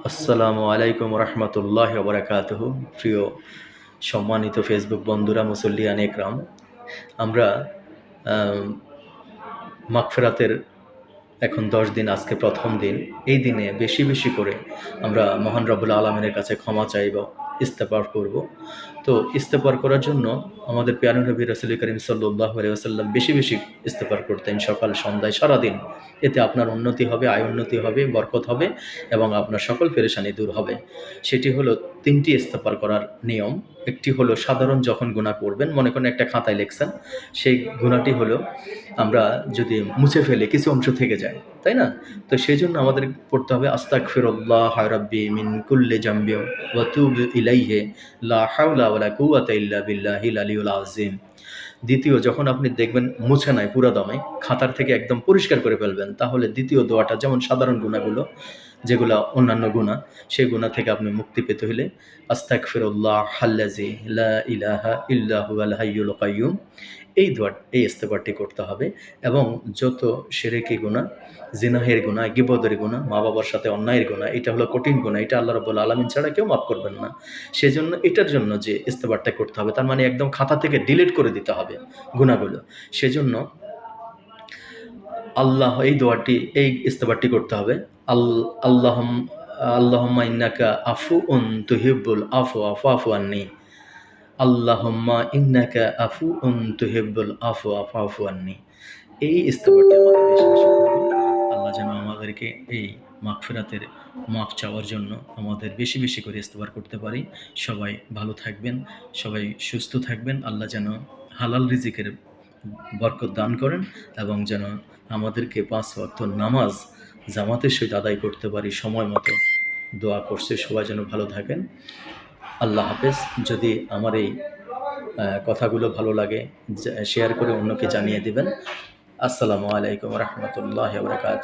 আসসালামু আলাইকুম রহমতুল্লাহ বরাকাত প্রিয় সম্মানিত ফেসবুক বন্ধুরা মুসল্লিয়ান একরাম আমরা মাগফেরাতের এখন দশ দিন, আজকে প্রথম দিন। এই দিনে বেশি বেশি করে আমরা মহান রব্বুল আলমিনের কাছে ক্ষমা চাইব, ইস্তেফার করব। তো ইস্তেফার করার জন্য আমাদের পিয়ানু নবী রসুল করিম সাল্লাহ আসাল্লাম বেশি বেশি ইস্তেফার করতেন সকাল, সন্ধ্যায়, সারাদিন। এতে আপনার উন্নতি হবে, আয় উন্নতি হবে, বরকত হবে এবং আপনার সকল পেরেশানি দূর হবে। সেটি হলো তিনটি ইস্তেফার করার নিয়ম। একটি হলো, সাধারণ যখন গুণা করবেন মনে করেন একটা খাতায় লেখছেন, সেই গুণাটি হলো, আমরা যদি মুছে ফেলে, কিছু অংশ থেকে যায়, তাই না? তো সেই জন্য আমাদের পড়তে হবে আস্তাক ফিরল্লাহ রাব্বি মিন কুল্লে জাম্বি লা আযীম। দ্বিতীয়, যখন আপনি দেখবেন মুছে নাই পুরা দমে, খাতার থেকে একদম পরিষ্কার করে ফেলবেন, তাহলে দ্বিতীয় দোয়াটা, যেমন সাধারণ গুণাগুলো যেগুলো অন্যান্য গুণা সেই গুণা থেকে আপনি মুক্তি পেতে হলে আস্তাক ফিরুল্লাহ হাল্লাজি ইলাহা ইল্লাহু আল হাইয়ুল কাইয়ুম, এই দোয়া, এই ইস্তেফারটি করতে হবে। এবং যত সেরেকি গুণা জিনাহের গুণা গিবদের গুণা মা বাবার সাথে অন্যায়ের গুণা এটা হলো কঠিন গুণা এটা আল্লাহ রব্বুল আলমিন ছাড়া কেউ মাফ করবেন না। সেজন্য এটার জন্য যে ইস্তেফারটা করতে হবে, তার মানে একদম খাতা থেকে ডিলিট করে দিতে হবে গুণাগুলো সেজন্য আল্লাহ, এই দোয়াটি, এই ইস্তেফারটি করতে হবে। আল আল্লাহ আল্লাহম্মা ইন্নাকা আফু উন তুহিব্বুল আফু আফু আফু আন্নি। আল্লাহম্মা ইন্নাকা আফু উন তুহিব্বুল আফু আফু আফু আন্নি। এই ইস্তেফারটি আমাদের বেশি আল্লাহ যেন আমাদেরকে এই মাগফিরাতের মাফ চাওয়ার জন্য আমাদের বেশি বেশি করে ইস্তেফার করতে পারি। সবাই ভালো থাকবেন, সবাই সুস্থ থাকবেন। আল্লাহ যেন হালাল রিজিকের বরকত দান করেন এবং যেন আমাদেরকে পাঁচ অর্থ নামাজ জামাতের সহিত আদায় করতে পারি সময় মতো। দোয়া করছে, সবাই যেন ভালো থাকেন। আল্লাহ হাফেজ। যদি আমার এই কথাগুলো ভালো লাগে শেয়ার করে অন্যকে জানিয়ে দিবেন। আসসালামু আলাইকুম রহমতুল্লাহ বরকাত